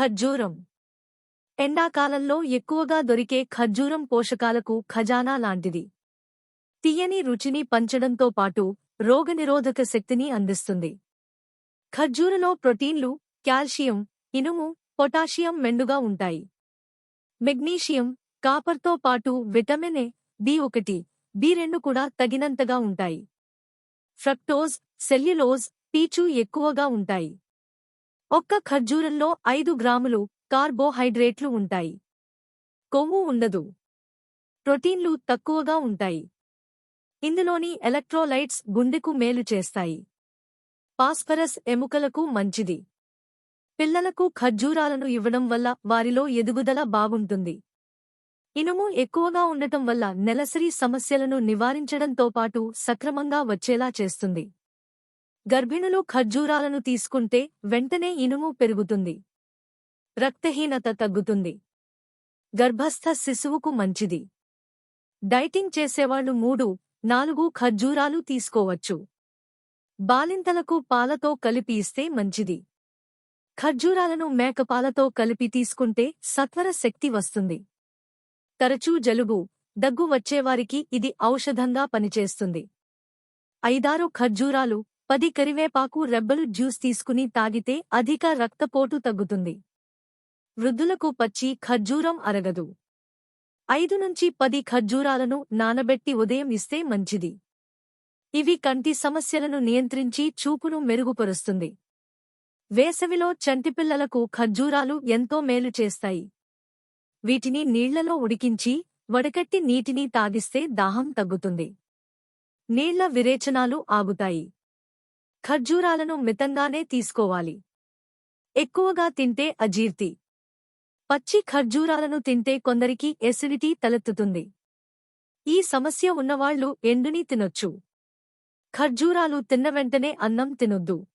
ఖర్జూరం. ఎండాకాలంలో ఎక్కువగా దొరికే ఖర్జూరం పోషకాలకు ఖజానా లాంటిది. తీయని రుచిని పంచడంతో పాటు రోగనిరోధక శక్తిని అందిస్తుంది. ఖర్జూరలో ప్రోటీన్లు కాల్షియం ఇనుము పొటాషియం మెండుగా ఉంటాయి. మెగ్నీషియం కాపర్తో పాటు విటమిన్ ఏ బి ఒకటి బి రెండు కూడా తగినంతగా ఉంటాయి. ఫ్రక్టోజ్ సెల్యులోజ్ పీచు ఎక్కువగా ఉంటాయి. ఒక్క ఖర్జూరంలో ఐదు గ్రాములు కార్బోహైడ్రేట్లు ఉంటాయి. కొవ్వు ఉండదు. ప్రోటీన్లు తక్కువగా ఉంటాయి. ఇందులోని ఎలక్ట్రోలైట్స్ గుండెకు మేలు చేస్తాయి. పాస్పరస్ ఎముకలకు మంచిది. పిల్లలకు ఖర్జూరాలను ఇవ్వడం వల్ల వారిలో ఎదుగుదల బాగుంటుంది. ఇనుము ఎక్కువగా ఉండటం వల్ల నెలసరి సమస్యలను నివారించడంతో పాటు సక్రమంగా వచ్చేలా చేస్తుంది. గర్భిణులు ఖర్జూరాలను తీసుకుంటే వెంటనే ఇనుము పెరుగుతుంది. రక్తహీనత తగ్గుతుంది. గర్భస్థ శిశువుకు మంచిది. డైటింగ్ చేసేవాళ్ళు మూడు నాలుగు ఖర్జూరాలు తీసుకోవచ్చు. బాలింతలకు పాలతో కలిపి ఇస్తే మంచిది. ఖర్జూరాలను మేకపాలతో కలిపి తీసుకుంటే సత్వర శక్తి వస్తుంది. తరచూ జలుబు దగ్గు వచ్చేవారికి ఇది ఔషధంగా పనిచేస్తుంది. ఐదారు ఖర్జూరాలు పది కరివేపాకు రెబ్బలు జ్యూస్ తీసుకుని తాగితే అధిక రక్తపోటు తగ్గుతుంది. వృద్ధులకు పచ్చి ఖర్జూరం అరగదు. ఐదు నుంచి పది ఖర్జూరాలను నానబెట్టి ఉదయం ఇస్తే మంచిది. ఇవి కంటి సమస్యలను నియంత్రించి చూపును మెరుగుపరుస్తుంది. వేసవిలో చంటిపిల్లలకు ఖర్జూరాలు ఎంతో మేలు చేస్తాయి. వీటిని నీళ్ళలో ఉడికించి వడకట్టి నీటిని తాగిస్తే దాహం తగ్గుతుంది. నీళ్ళ విరేచనాలు ఆగుతాయి. ఖర్జూరాలను మితంగానే తీసుకోవాలి. ఎక్కువగా తింటే అజీర్తి. పచ్చి ఖర్జూరాలను తింటే కొందరికి ఎసిడిటీ తలెత్తుతుంది. ఈ సమస్య ఉన్నవాళ్ళు ఎండుని తినొచ్చు. ఖర్జూరాలు తిన్న వెంటనే అన్నం తినొద్దు.